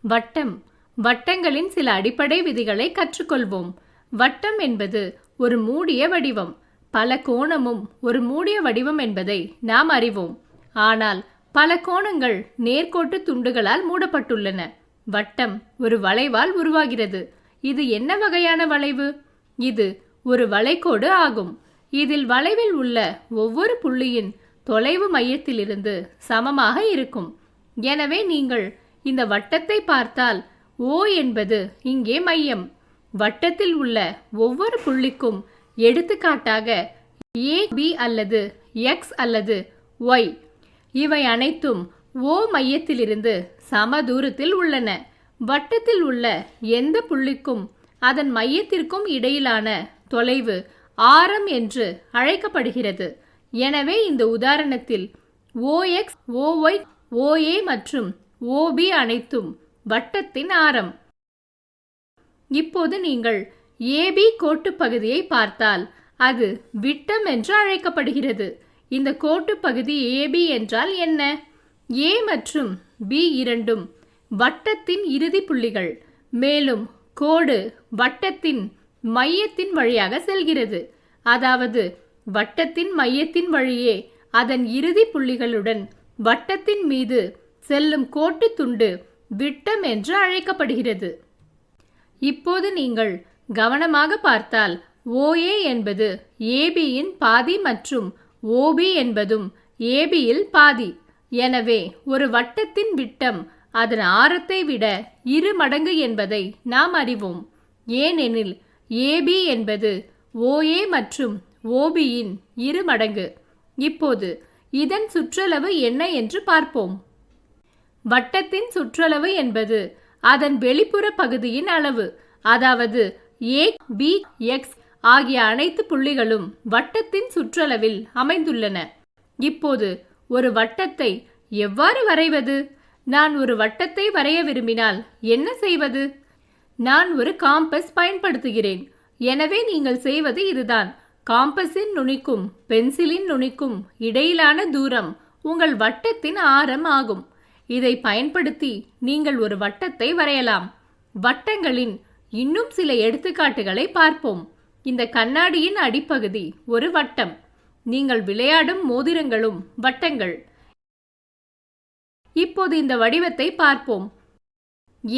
வட்டம். வட்டங்களின் சில அடிப்படை விதிகளை கற்றுக்கொள்வோம். வட்டம் என்பது ஒரு மூடிய வடிவம். பல கோணமும் ஒரு மூடிய வடிவம் என்பதை நாம் அறிவோம். ஆனால் பல கோணங்கள் நேர்கோட்டு துண்டுகளால் மூடப்பட்டுள்ளன. வட்டம் ஒரு வளைவால் உருவாகிறது. இது என்ன வகையான வளைவு? இது ஒரு வளைகோடு ஆகும். இதில் வளைவில் உள்ள ஒவ்வொரு புள்ளியின் தொலைவு மையத்திலிருந்து சமமாக இருக்கும். எனவே நீங்கள் இந்த வட்டத்தை பார்த்தால் ஓ என்பது இங்கே மையம். வட்டத்தில் உள்ள ஒவ்வொரு புள்ளிக்கும் எடுத்துக்காட்டாக ஏ பி அல்லது எக்ஸ் அல்லது ஒய். இவை அனைத்தும் ஓ மையத்திலிருந்து சம தூரத்தில் உள்ளன. வட்டத்தில் உள்ள எந்த புள்ளிக்கும் அதன் மையத்திற்கும் இடையிலான தொலைவு ஆரம் என்று அழைக்கப்படுகிறது. எனவே இந்த உதாரணத்தில் ஓஎக்ஸ் ஓஒய் ஓஏ மற்றும் ஓபி அனைத்தும் வட்டத்தின் ஆரம். இப்போது நீங்கள் ஏபி கோட்டு பகுதியை பார்த்தால் அது விட்டம் என்று அழைக்கப்படுகிறது. இந்த கோட்டு பகுதி ஏபி என்றால் என்ன? ஏ மற்றும் பி இரண்டும் வட்டத்தின் இறுதி புள்ளிகள். மேலும் கோடு வட்டத்தின் மையத்தின் வழியாக செல்கிறது. அதாவது வட்டத்தின் மையத்தின் வழியே அதன் இறுதி புள்ளிகளுடன் வட்டத்தின் மீது செல்லும் கோட்டு துண்டு விட்டம் என்று அழைக்கப்படுகிறது. இப்போது நீங்கள் கவனமாக பார்த்தால் ஓஏ என்பது ஏபியின் பாதி மற்றும் ஓபி என்பதும் ஏபியில் பாதி. எனவே ஒரு வட்டத்தின் விட்டம் அதன் ஆரத்தை விட இரு மடங்கு என்பதை நாம் அறிவோம். ஏனெனில் ஏபி என்பது ஓஏ மற்றும் ஓபியின் இரு மடங்கு. இப்போது இதன் சுற்றளவு என்ன என்று பார்ப்போம். வட்டத்தின் சுற்றளவு என்பது அதன் வெளிப்புற பகுதியின் அளவு. அதாவது ஏ பி எக்ஸ் ஆகிய அனைத்து புள்ளிகளும் வட்டத்தின் சுற்றளவில் அமைந்துள்ளன. இப்போது ஒரு வட்டத்தை எவ்வாறு வரைவது? நான் ஒரு வட்டத்தை வரைய விரும்பினால் என்ன செய்வது? நான் ஒரு காம்பஸ் பயன்படுத்துகிறேன். எனவே நீங்கள் செய்வது இதுதான். காம்பஸின் நுனிக்கும் பென்சிலின் நுனிக்கும் இடையிலான தூரம் உங்கள் வட்டத்தின் ஆரம் ஆகும். இதை பயன்படுத்தி நீங்கள் ஒரு வட்டத்தை வரையலாம். வட்டங்களின் இன்னும் சில எடுத்துக்காட்டுகளை பார்ப்போம். இந்த கண்ணாடியின் அடிப்பகுதி ஒரு வட்டம். நீங்கள் விளையாடும் மோதிரங்களும் வட்டங்கள். இப்போது இந்த வடிவத்தை பார்ப்போம்.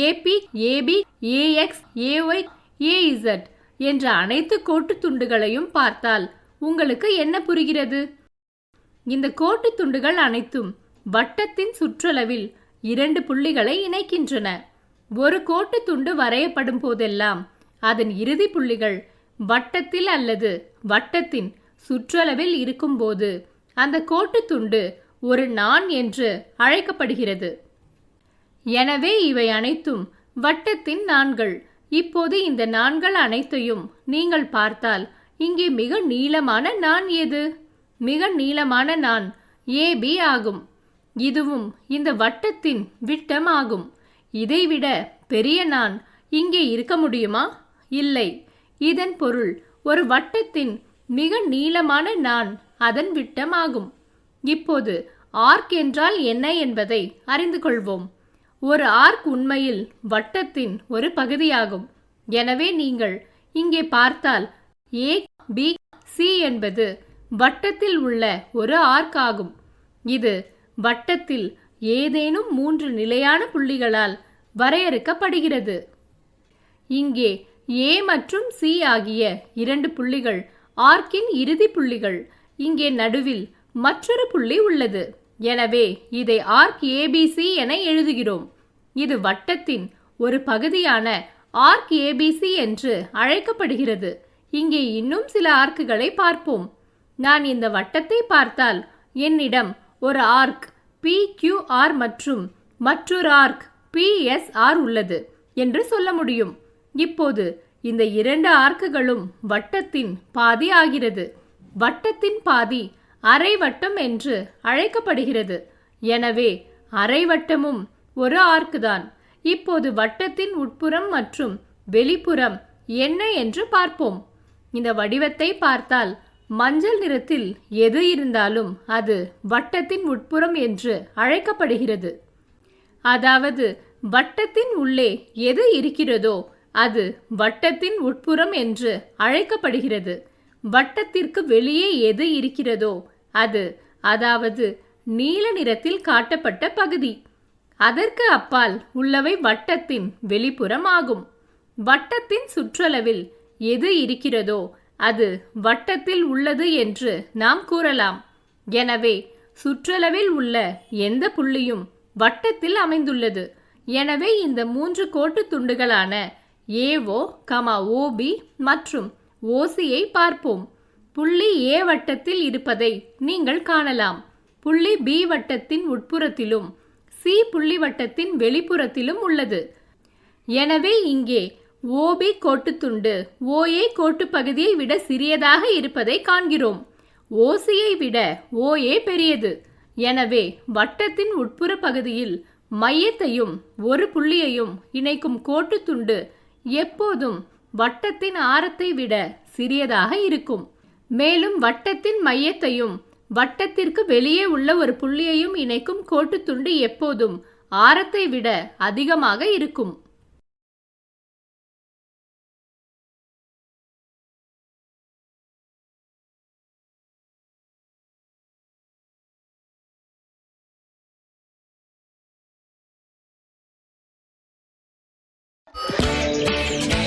A B A B A X A Y A Z என்ற அனைத்து கோட்டு துண்டுகளையும் பார்த்தால் உங்களுக்கு என்ன புரிகிறது? இந்த கோட்டு துண்டுகள் அனைத்தும் வட்டத்தின் சுற்றளவில் இரண்டு புள்ளிகளை இணைக்கின்றன. ஒரு கோட்டு துண்டு வரையப்படும் போதெல்லாம் அதன் இறுதி புள்ளிகள் வட்டத்தில் அல்லது வட்டத்தின் சுற்றளவில் இருக்கும்போது அந்த கோட்டு துண்டு ஒரு நான் என்று அழைக்கப்படுகிறது. எனவே இவை அனைத்தும் வட்டத்தின் நான்கள் இப்போது இந்த நான்கள் அனைத்தையும் நீங்கள் பார்த்தால் இங்கே மிக நீளமான நான் எது மிக நீளமான நான் ஏபி ஆகும். இதுவும் இந்த வட்டத்தின் விட்டம் ஆகும் இதைவிட பெரிய நான் இங்கே இருக்க முடியுமா? இல்லை. இதன் பொருள் ஒரு வட்டத்தின் மிக நீளமான நான் அதன் விட்டம் ஆகும் இப்போது ஆர்க் என்றால் என்ன என்பதை அறிந்து கொள்வோம். ஒரு ஆர்க் உண்மையில் வட்டத்தின் ஒரு பகுதியாகும். எனவே நீங்கள் இங்கே பார்த்தால் ஏ பி சி என்பது வட்டத்தில் உள்ள ஒரு ஆர்க் ஆகும். இது வட்டத்தில் ஏதேனும் மூன்று நிலையான புள்ளிகளால் வரையறுக்கப்படுகிறது. இங்கே ஏ மற்றும் சி ஆகிய இரண்டு புள்ளிகள் ஆர்க்கின் இறுதி புள்ளிகள். இங்கே நடுவில் மற்றொரு புள்ளி உள்ளது. எனவே இதை ஆர்க் ஏபிசி என எழுதுகிறோம். இது வட்டத்தின் ஒரு பகுதியான ஆர்க் ஏபிசி என்று அழைக்கப்படுகிறது. இங்கே இன்னும் சில ஆர்க்குகளை பார்ப்போம். நான் இந்த வட்டத்தை பார்த்தால் என்னிடம் ஒரு ஆர்க் பிக்யூஆர் மற்றும் மற்றொரு ஆர்க் பிஎஸ்ஆர் உள்ளது என்று சொல்ல முடியும். இப்போது இந்த இரண்டு ஆர்க்குகளும் வட்டத்தின் பாதி ஆகிறது. வட்டத்தின் பாதி அரை வட்டம் என்று அழைக்கப்படுகிறது. எனவே அரை வட்டமும் ஒரு ஆர்க் தான். இப்போது வட்டத்தின் உட்புறம் மற்றும் வெளிப்புறம் என்ன என்று பார்ப்போம். இந்த வடிவத்தை பார்த்தால் மஞ்சள் நிறத்தில் எது இருந்தாலும் அது வட்டத்தின் உட்புறம் என்று அழைக்கப்படுகிறது. அதாவது வட்டத்தின் உள்ளே எது இருக்கிறதோ அது வட்டத்தின் உட்புறம் என்று அழைக்கப்படுகிறது. வட்டத்திற்கு வெளியே எது இருக்கிறதோ அது அதாவது நீல நிறத்தில் காட்டப்பட்ட பகுதி. அதற்கு அப்பால் உள்ளவை வட்டத்தின் வெளிப்புறம் ஆகும். வட்டத்தின் சுற்றளவில் எது இருக்கிறதோ அது வட்டத்தில் உள்ளது என்று நாம் கூறலாம். எனவே சுற்றளவில் உள்ள எந்த புள்ளியும் வட்டத்தில் அமைந்துள்ளது. எனவே இந்த மூன்று கோட்டு துண்டுகளான A O comma O B மற்றும் ஓசியை பார்ப்போம். புள்ளி ஏ வட்டத்தில் இருப்பதை நீங்கள் காணலாம். புள்ளி பி வட்டத்தின் உட்புறத்திலும் சி புள்ளி வட்டத்தின் வெளிப்புறத்திலும் உள்ளது. எனவே இங்கே ஓபி கோட்டுத்துண்டு ஓஏ கோட்டு பகுதியை விட சிறியதாக இருப்பதை காண்கிறோம். ஓசியை விட ஓஏ பெரியது. எனவே வட்டத்தின் உட்புற பகுதியில் மையத்தையும் ஒரு புள்ளியையும் இணைக்கும் கோட்டுத்துண்டு எப்போதும் வட்டத்தின் ஆரத்தை விட சிறியதாக இருக்கும். மேலும் வட்டத்தின் மையத்தையும் வட்டத்திற்கு வெளியே உள்ள ஒரு புள்ளியையும் இணைக்கும் கோட்டுத்துண்டு எப்போதும் ஆரத்தை விட அதிகமாக இருக்கும். Thank you.